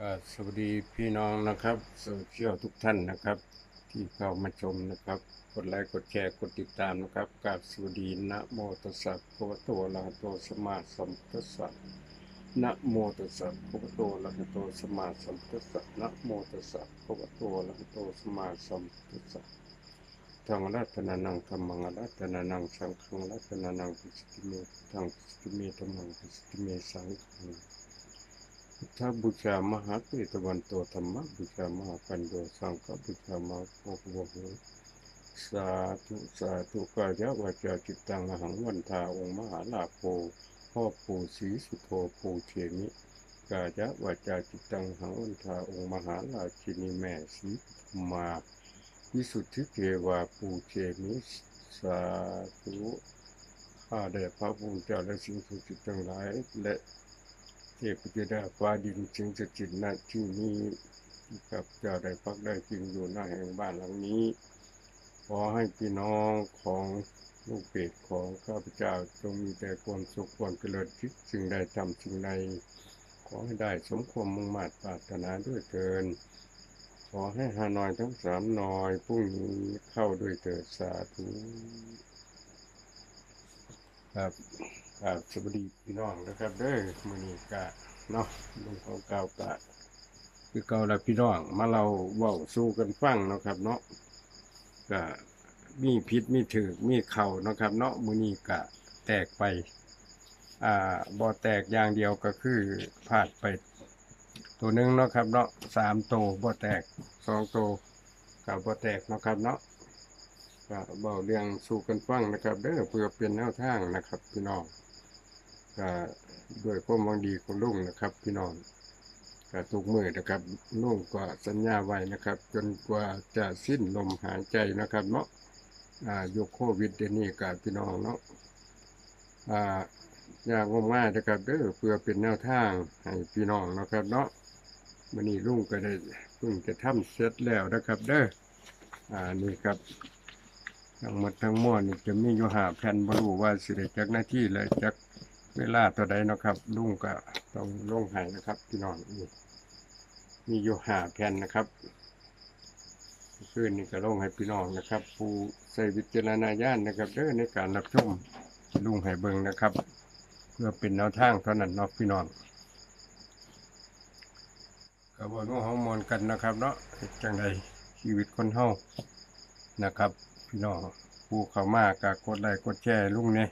ก็สวัสดีพี่น้องนะครับโซเชียลทุกท่านนะครับ ที่เข้ามาชมนะครับ กดไลค์กดแชร์กดติดตามนะครับกราบสวัสดีนะโมตัสสะภะวะโตอะระหะโตสัมมาสัมพุทธัสสะนะโมตัสสะภะวะโตอะระหะโตสัมมาสัมพุทธัสสะนะโมตัสสะภะวะโตอะระหะโตสัมมาสัมพุทธัสสะทางรัตนานังธรรมังรัตนานังสังฆังรัตนานังปิสติเมทังปิสติเมธรรมังปิสติเมสังฆัง พุทธบูชามหาเตตวันโตธรรมบูชามหาปัญโยสังฆบูชามหาโภคโหสาธุสาธุกายวาจาจิตตังหังวันทาองค์มหาลาโภพ่อปู่ศรีสุโธปูเทมิกายวาจาจิตตังหังวันทาองค์มหาลาชินีแม่ศรีมมาวิสุทธิเทวาปูเทมิสาธุข้าแต่พระพุทธเจ้าและสิ่งศักดิ์สิทธิ์ทั้งหลายและ เทพธิดาฟ้าดินจึงจะจิตณที่นี้ที่กับเจ้าได้พักได้จริงอยู่หน้าแห่งบ้านหลังนี้ ขอให้พี่น้องของลูกเป็ดของข้าพเจ้าจงมีแต่ความสุขความเจริญคิดสิ่งใดทำสิ่งใดขอให้ได้สมความมุ่งมั่นปรารถนาด้วยเกินขอให้ฮานอยทั้งสามหนอยพรุ่งนี้เข้าด้วยเถิดสาธุครับ ครับสวัสดีพี่น้องนะครับเด้อมือนี้กะเนาะลุงของเก่ากะคือเก่าละพี่น้อง มาเราเว้าสู้กันฟังนะครับ เนาะก็มีพิษมีถือกมีเข่านะครับ เนาะมือนี้กะแตกไป อ่าบ่แตกอย่างเดียวก็คือพลาดไป ตัวหนึงเนาะครับ เนาะสามตัวบ่แตกสองตัวก็บ่แตกนะครับ เนาะก็เบาเรื่องสู่กันฟังนะครับเด้อเพื่อเป็นแนวทางนะครับพี่น้อง ก็ด้วยความหวังดีของลุงนะครับ พี่น้องก็ทุกมือนะครับลุงก็สัญญาไว้นะครับ จนกว่าจะสิ้นลมหายใจนะครับเนาะอ่ายุคโควิดเดนี้กับพี่น้องเนาะอ่ายากงมง่ายนะครับเด้อเพื่อเป็นแนวทางให้พี่น้องนะครับเนาะวันนี้ลุงก็ได้เพิ่งจะทำเสร็จแล้วนะครับ เด้ออ่านี่ครับทั้งหมดทั้งมวลนี่จะมีอยู่หาแผ่นบรู้ว่าสิได้จักหน้าที่เลยจัก เวลาตัวใดนะครับลุงก็ต้องลงให้นะครับพี่น้องนี่มีอยู่หาแผ่นนะครับคืนนี้ก็ลงให้พี่น้องนะครับ ผู้ใส่วิจารณญาณนะครับเด้อในการรับชมลุงให้เบิงนะครับ เพื่อเป็นแนวทางเท่านั้นเนาะพี่น้องก็บ่รู้เฮามอนกันนะครับเนาะจังไดชีวิตคนเฮานะครับ พี่น้องผู้เข้ามากกกดไลค์กดแชร์ลุงเนี่ย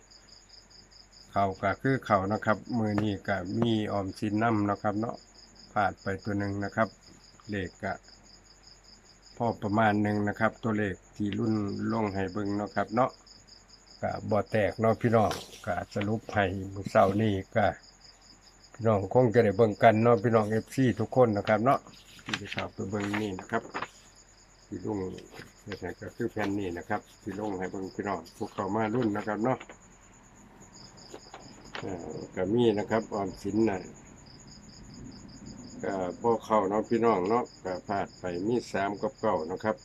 เขาก็คือเขานะครับ มือนี้ก็มีออมสินน้ำนะครับ เนาะผ่านไปตัวหนึ่งนะครับเลขก็พอประมาณหนึ่งนะครับ ตัวเลขที่รุ่นลงให้เบิ่งนะครับ เนาะก็บ่แตกเนาะพี่น้องก็สรุปให้มือเช้านี้ก็พี่น้องคงจะได้เบิ่งกันเนาะพี่น้อง FC ทุกคนนะครับ เนาะที่ได้ข่าวไปเบิ่งนี่นะครับที่ลุงเฮ็ดให้ก็คือแผ่นนี้นะครับ ที่ลงให้เบิ่งพี่น้องพวกเขามารุ่นนะครับเนาะ ก็มีนะครับออมสินน่ะก็พวกเขาเนาะพี่น้องเนาะก็พลาดไปมีสามกับเก้านะครับ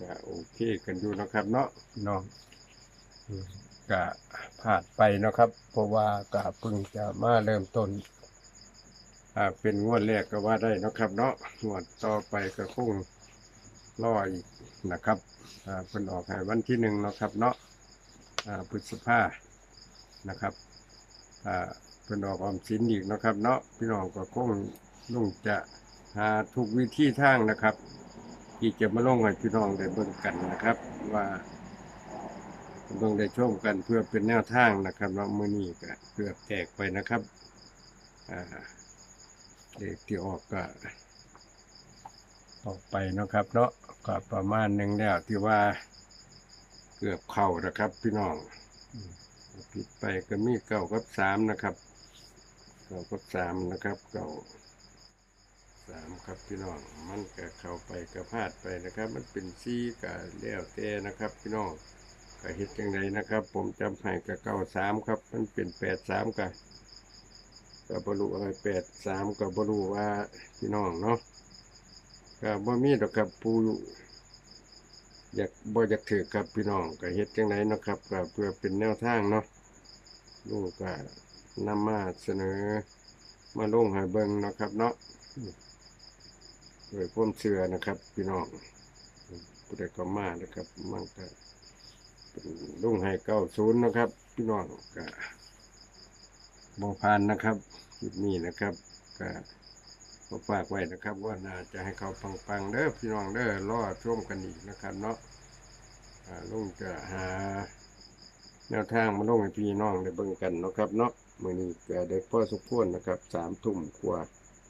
ก็โอเคกันอยู่นะครับ เนาะน้องก็พลาดไปนะครับ เพราะว่าก็เพิ่งจะมาเริ่มต้นอ่าเป็นงวดแรกก็ว่าได้นะครับ เนาะงวดต่อไปก็คงรออีกนะครับอ่าเป็นออกให้วันที่หนึ่งนะครับ เนาะอ่าพฤษภานะครับ อ่าเป็นออกออมสินอีกนะครับ เนาะพี่น้องก็คงลุงจะหาทุกวิธีทางนะครับ ที่จะมาลงให้พี่น้องได้เบิ่งกันนะครับ ว่าเบิ่งได้ชมกันเพื่อเป็นแนวทางนะครับเนาะมื้อนี้ก็เกือบแตกไปนะครับอ่าเลขที่ออกก็ออกไปนะครับ เนาะก็ประมาณหนึ่งแล้วที่ว่าเกือบเข้านะครับ พี่น้องอ ผิดไปก็มีเก้ากับสามนะครับเก้ากับสามนะครับเก้าสามครับพี่น้องมันก็เข้าไปก็พาดไปนะครับ มันเป็นซีก็แล้วแต่นะครับ พี่น้องก็เฮ็ดจังไดนะครับ ผมจำให้กับเก้าสามครับ มันเป็นแปดสามก็ก็บรู้อะไรแปดสามก็บรู้ว่าพี่น้องเนาะก็บ่มีดอกครับผู้ อยากบ่อยากถือครับพี่น้องก็เฮ็ดจังไดเนาะครับก็เพื่อเป็นแนวทางเนาะลูกก็นำมาเสนอ มาลงให้เบิ่งเนาะครับ เนาะโดยความเชื่อนะครับ พี่น้องผู้ใดก็มานะครับ มันก็ลุงให้เก้าศูนย์นะครับ พี่น้องก็บอพานนะครับจุดนี้นะครับก็ฝากไว้นะครับ ว่าน่าจะให้เขาปังๆเด้อพี่น้องเด้อรอช่วมกันอีกนะครับเนาะ ลุงจะหา แนวทางมาลงให้พี่น้องได้เบิ่งกันนะครับเนาะมื้อนี้ก็ได้พอสมควรนะครับสามทุ่มกว่า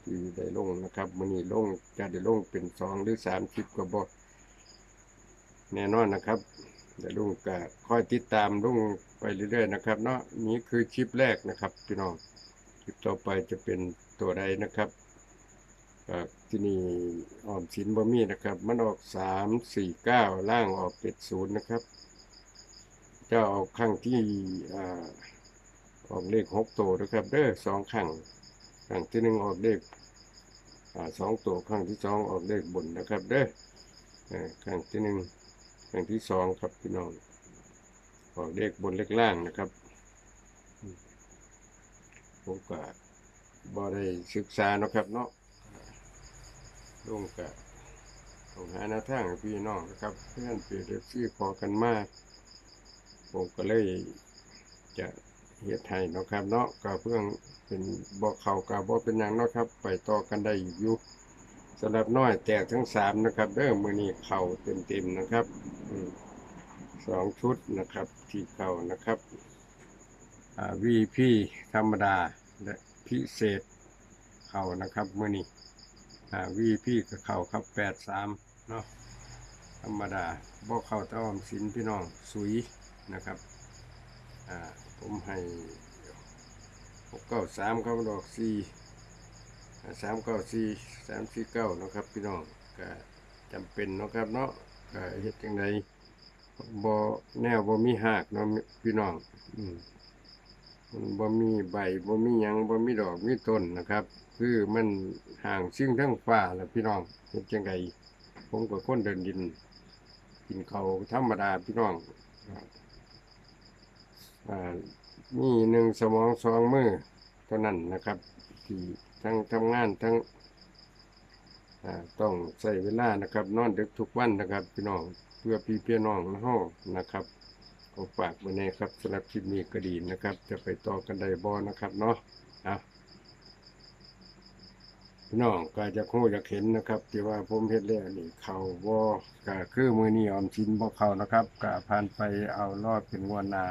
ที่ได้ลงนะครับมื้อนี้ลงจะได้ลงเป็นสองหรือสามคลิปก็บ่แน่นอนนะครับเดี๋ยวลุงก็คอยติดตามลุงไปเรื่อยๆนะครับเนาะนี่คือคลิปแรกนะครับพี่น้องคลิปต่อไปจะเป็นตัวใดนะครับ ก็ที่นี่ออมสินบ่มีนะครับ มันออกสามสี่เก้าล่างออกเจ็ดศูนย์นะครับ จะออกครั้งที่อ่าออกเลขหกตัวนะครับ เด้อสองครั้งครั้งที่หนึ่งออกเลขอ่าสองตัวครั้งที่สองออกเลขบนนะครับ เด้อเอ่อครั้งที่หนึ่งครั้งที่สองครับพี่น้องออกเลขบนเลขล่างนะครับผมก็บ่ได้ศึกษานะครับเนาะ ลงกับต้องหานวทางพี่น้องนะครับ เพื่อนเปรียบเทียบซื้อพอกันมาก ผมก็เลยจะเฮ็ดให้เนะครับ เนาะก็เพื่อเป็นบ่เข้ากับบ่เป็นหยังเนาะครับ ไปต่อกันได้อยู่สำหรับน้อยแตกทั้งสามนะครับเด้อมื้อนี้เข้าเต็มๆนะครับสองชุดนะครับ ที่เข้านะครับอ่า VP ธรรมดาและพิเศษเข้านะครับมือนี้ อ่า VP ก็เข้าครับ83เนาะธรรมดาบ่เข้าตะออมสินพี่น้องสุยนะครับอ่าผมให้หกเก้าสามครับดอกสี่สามเก้าสี่สามสี่เก้านะครับ พี่น้องก็จำเป็นนะครับเนาะก็เฮ็ดจังไดบ่แนวบ่มีหากเนาะพี่น้อง อืม มันบ่มีใบบ่มีหยังบ่มีดอกมีต้นนะครับ คือมันห่างซึ่งทั้งฟ้าแหละพี่น้องเฮ็ดจังไดผมก็คนเดินดิน กินเขาธรรมดาพี่น้องอ่ามีหนึ่งสมองสองมือเท่านั้นนะครับที่ทั้งทำงานทั้งต้องใส่เวลานะครับ นอนดึกทุกวันนะครับ พี่น้องเพื่อพี่เพี่น้องนะฮะนะครับ ก็ฝากไว้ในครับสำหรับคลิปนี้ก็ดีนะครับ จะไปต่อกันได้บ่นะครับเนาะอะพี่น้องก็จะโคงอยากเห็นนะครับที่ว่าผมเฮ็ดแล้วนี่เขาบ่ก็คือมือนี้ออมสินบ่เขานะครับก็ผ่านไปเอารอดเป็นงวดหน้า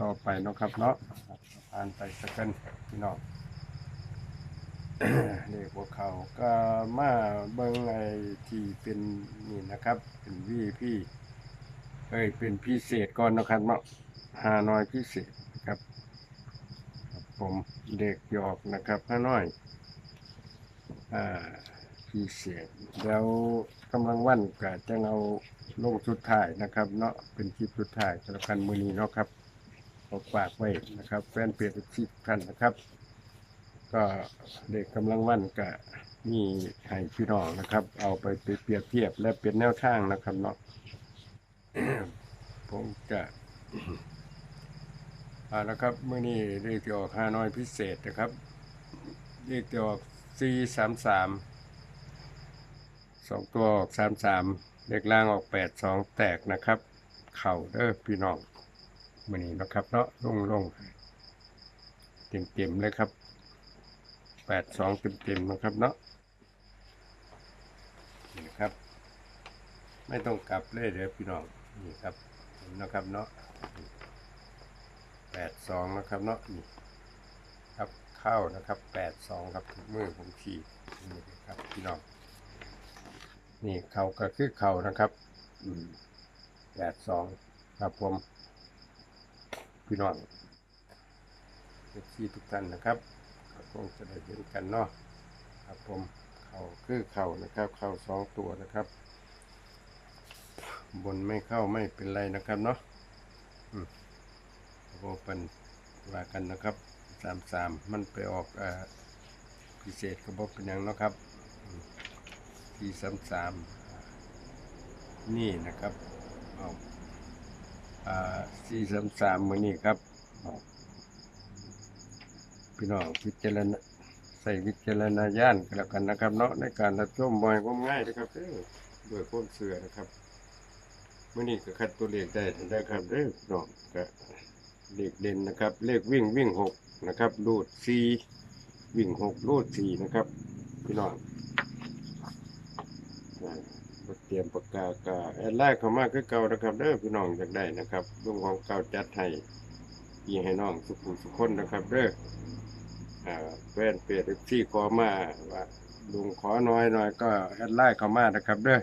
ต่อไปนะครับเนาะผ่านไปสักกันพี่น้องเลขบ่เขาก็มาเบิ่งไอ้ที่เป็นนี่นะครับ เป็นวีพี่ เอ้ยเป็นพิเศษก่อนนะครับเนาะหาน้อยพิเศษครับผมเด็กหยอกนะครับหาน้อยอ่าพิเศษแล้วกำลังวันก็จะเอาลงสุดท้ายนะครับ เนาะเป็นคลิปสุดท้ายสำหรับการมือนี้เนาะครับขอฝากไว้นะครับ แฟนเพจทุกท่านนะครับ ก็เด็กกำลังวันก็มีให้พี่น้องนะครับ เอาไปเปรียบเทียบและเป็นแนวทางนะครับเนาะ ผมจะอ่านะครับเมื่อนี้เรียกที่ออกห้าน้อยพิเศษนะครับเรียกที่ออกสี่สามสามสองตัวออกสามสามเลขล่างออกแปดสองแตกนะครับ เข่าเด้อพี่น้องมื่อนี้นะครับเนาะลงลงเต็มเต็มๆเลยครับแปดสองเต็มเต็มๆนะครับเนาะนี่นะครับ ไม่ต้องกลับเลยเด้อพี่น้อง นี่ครับเนะครับเนาะแปดสองนะครับเนาะนี่ครับเข้านะครับแปดสองครับทุกมือผมขี่นี่ครับพี่น้องนี่เข่าก็คือเข่านะครับแปดสองครับผมพี่น้องเอฟซีทุกท่านนะครับก็คงจะได้เห็นกันเนาะครับผมเข่าคือเข่านะครับ เข้าสองตัวนะครับ บนไม่เข้าไม่เป็นไรนะครับเนาะอืมโอเป็นว่ากันนะครับสามสามมันไปออกอพิเศษกระบอกเป็นยังนะครับ ที่สามสามนี่นะครับเอาอ่าสี่สามสามมือนี่ครับเอาพี่น้องพิจารณาใส่วิจารณญาณกันแล้วกันนะครับ เนาะในการรับชมบ่อยก็ง่ายนะครับเด้ด้วยความเชื่อนะครับ มื่อนี้ก็คัดตัวเลขได้ได้ครับเด้อพี่องก็เลขเด่นนะครับ เลขวิ่งวิ่งหกนะครับรูดสี่วิ่งหกรูดสี่นะครับ พี่น้องเตรียมปากกากาแอดไลน์เข้ามาคือเก่านะครับเด้อพี่น้องอยากได้นะครับลุงของเก่าจัดให้ยีให้น้องสุขุสุขคนนะครับเด้ออแฟนเพจที่ขอมาว่าลุงขอน้อยหน่อยก็แอดไลน์เข้ามานะครับเด้อ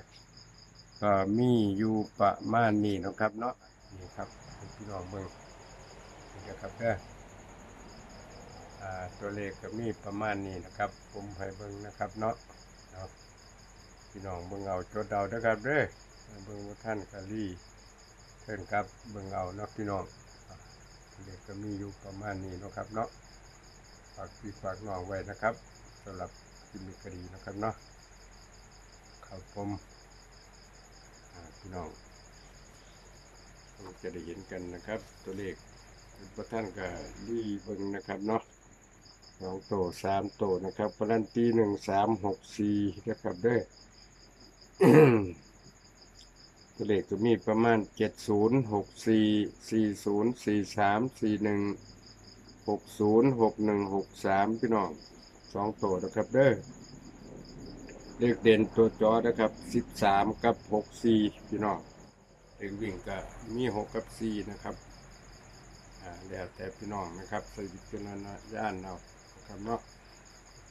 ก็มีอยู่ประมาณนี้นะครับ เนาะนี่ครับพี่น้องเบิ่งนี่นะครับเด้อ่าตัวเลขก็มีประมาณนี้นะครับ ผมให้เบิ่งนะครับเนาะเนาะพี่น้องเบิ่งเอาจดเอาด้อครับเด้อเบิ่งว่าท่านกะลี่เชิญครับเบิ่งเอาเนาะพี่น้องตัวเลขก็มีอยู่ประมาณนี้นะครับเนาะฝากพี่ฝากน้องไว้นะครับสำหรับกิมมิคดีนะครับเนาะครับผม พี่น้องจะได้เห็นกันนะครับ ตัวเลขพระท่านก็รีเบิ่งนะครับเนาะสองโตสามโตนะครับพลันตีหนึ่งสามหกสี่นะครับเด้อตัวเลขก็มีประมาณเจ็ดศูนย์หกสี่สี่ศูนย์สี่สามสี่หนึ่งหกศูนย์หกหนึ่งหกสามพี่น้องสองตัวนะครับเด้อ เลขเด่นตัวจอนะครับสิบสามกับหกสี่พี่น้องเลขวิ่งก็มีหกกับสี่นะครับอ่าแล้วแต่พี่น้องนะครับใส่วิจารณญาณเอานะครับเนาะ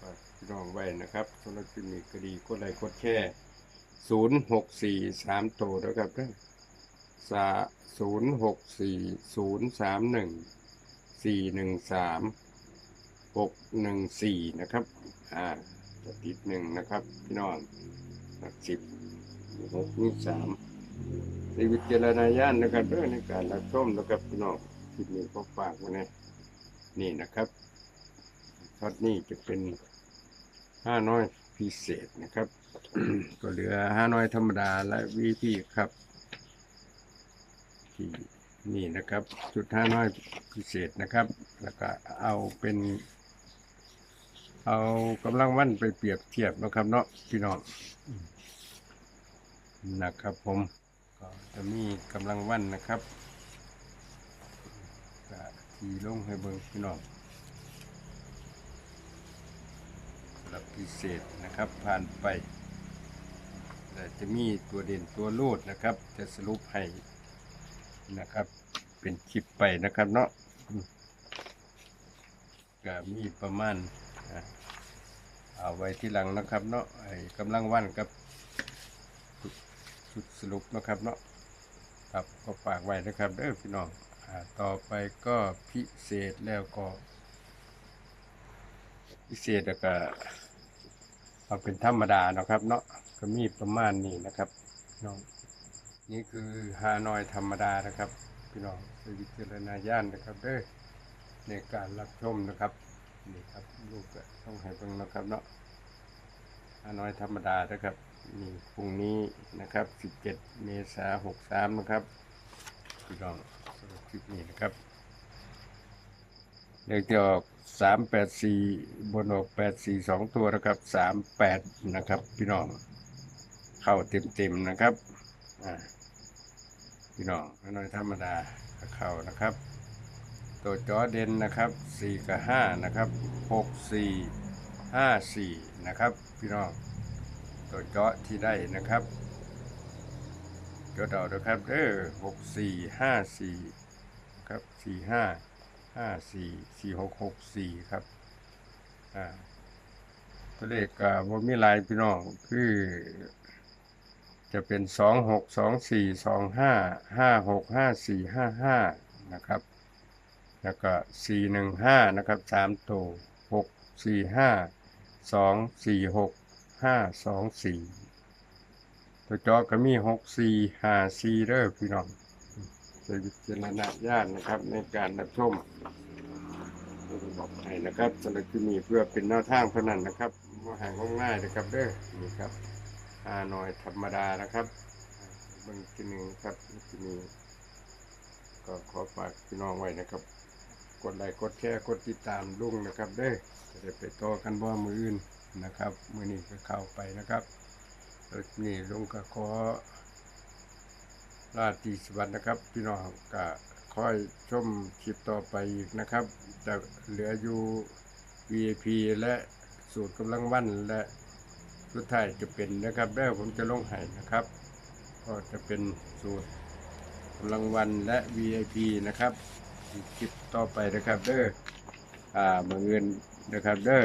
ฝากพี่น้องไว้นะครับสำหรับคลิปนี้ก็ดีกดไลค์กดแชร์ศูนย์หกสี่สามโตัวนะครับเด้อสาศูนย์หกสี่ศูนย์สามหนึ่งสี่หนึ่งสามหกหนึ่งสี่นะครับ อ่า ติดหนึ่งนะครับ พี่น้องหลักสิบหกนี่สามในวิจารณญาณนะครับเรื่องในการรับชมนะครับพี่น้องคลิปนี้ก็ฝากไว้นะนี่นะครับช็อตนี้จะเป็นห้าน้อยพิเศษนะครับ ก็เหลือห้าน้อยธรรมดาและวีพีครับที่นี่นะครับ จุดห้าน้อยพิเศษนะครับ แล้วก็เอาเป็น เอากำลังวันไปเปรียบเทียบนะครับเนาะพี่น้องนะครับผมก็จะมีกำลังวันนะครับก็ทีลงให้เบิ่งพี่น้องหรับพิเศษนะครับผ่านไปแต่จะมีตัวเด่นตัวรูดนะครับ จะสรุปให้นะครับ เป็นคลิปไปนะครับเนาะอืมก็มีประมาณ เอาไว้ที่หลังนะครับเนาะไอ้กำลังวันกับชุดสรุปนะครับเนาะครับก็ฝากไว้นะครับเด้อพี่น้องอต่อไปก็พิเศษแล้วก็ พิเศษแล้วก็เอาเป็นธรรมดานะครับ เนาะก็มีประมาณนี้นะครับน้องนี่คือฮานอยธรรมดานะครับ พี่น้องใช้วิจารณญาณนะครับเด้อในการรับชมนะครับ นี่ครับลูกก็ต้องให้เบิ่งนะครับเนาะฮานอยธรรมดานะครับนี่พรุ่งนี้นะครับ 17 เมษายน63 นะครับพี่น้องสำหรับคลิปนี้นะครับเลขที่ออก 384 บนออก 84 2 ตัวนะครับ 38 นะครับ พี่น้องเข้าเต็มๆนะครับพี่น้องน้อยธรรมดาก็เข้านะครับ ตัวจอเด่นนะครับสี่กับห้านะครับหกสี่ห้าสี่นะครับพี่น้องตัวจอที่ได้นะครับจดเอานะครับเออหกสี่ห้าสี่ครับสี่ห้าห้าสี่สี่หกหกสี่ครับอ่าตัวเลขกับว่ามีหลายพี่น้องคือจะเป็นสองหกสองสี่สองห้าห้าหกห้าสี่ห้าห้านะครับ แล้วก็สี่หนึ่งห้านะครับสามตัวหกสี่ห้าสองสี่หกห้าสองสี่ตัวจอก็มีหกสี่ห้าสี่เด้อพี่น้องใช้วิจารณญาณนะครับในการรับชมบอกให้นะครับสำหรับที่มีเพื่อเป็นแนวทางเท่านั้นนะครับว่าหางง่ายๆนะครับเด้อนี่ครับฮานอยธรรมดานะครับเบางทีหนึ่งครับที่นี้ก็ขอฝากพี่น้องไว้นะครับ กดไลค์กดแชร์กดติดตามลุงนะครับ เด้อจะได้ไปต่อกันบ่มืออื่นนะครับ มือนี้ก็เข้าไปนะครับนี่ลุงก็ขอลาตีสวัสดนะครับ พี่น้องก็ค่อยชมคลิปต่อไปอีกนะครับ จะเหลืออยู่ VIP และสูตรกำลังวันและสุดท้ายจะเป็นนะครับเด้อผมจะลงให้นะครับ ก็จะเป็นสูตรกำลังวันและ VIP นะครับ คลิปต่อไปนะครับ เด้ออ่ามาเงินนะครับ เด้อ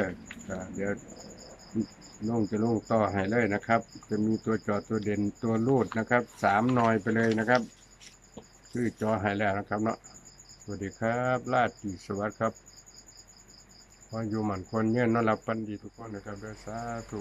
เดี๋ยวลงจะลงต่อให้เลยนะครับ จะมีตัวจอตัวเด่นตัวรูดนะครับสามหน่อยไปเลยนะครับชื่อจอให้แล้วนะครับเนาะสวัสดีครับลาดจีสวัสดิ์ครับขออยู่หมันคนเงี้ยนอนหลับปันดีทุกคนนะครับเด้อสาธุ